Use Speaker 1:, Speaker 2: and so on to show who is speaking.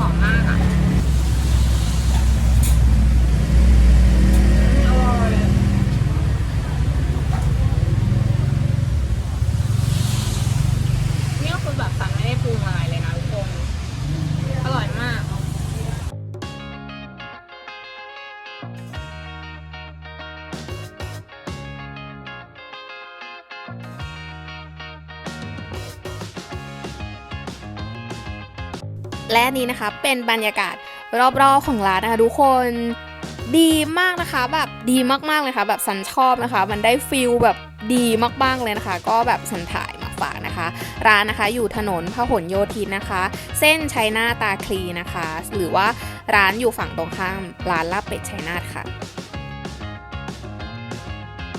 Speaker 1: หอมมากอะ
Speaker 2: และนี้นะคะเป็นบรรยากาศรอบๆของร้านนะคะทุกคนดีมากนะคะ แบบดีมากๆเลยค่ะ แบบสันชอบนะคะ มันได้ฟิลแบบดีมากๆเลยนะคะ ก็แบบสันถ่ายมาฝากนะคะ ร้านนะคะอยู่ถนนพหลโยธินนะคะ เส้นชัยนาทตาคลีนะคะ หรือว่าร้านอยู่ฝั่งตรงข้ามร้านลาบเป็ดชัยนาทค่ะ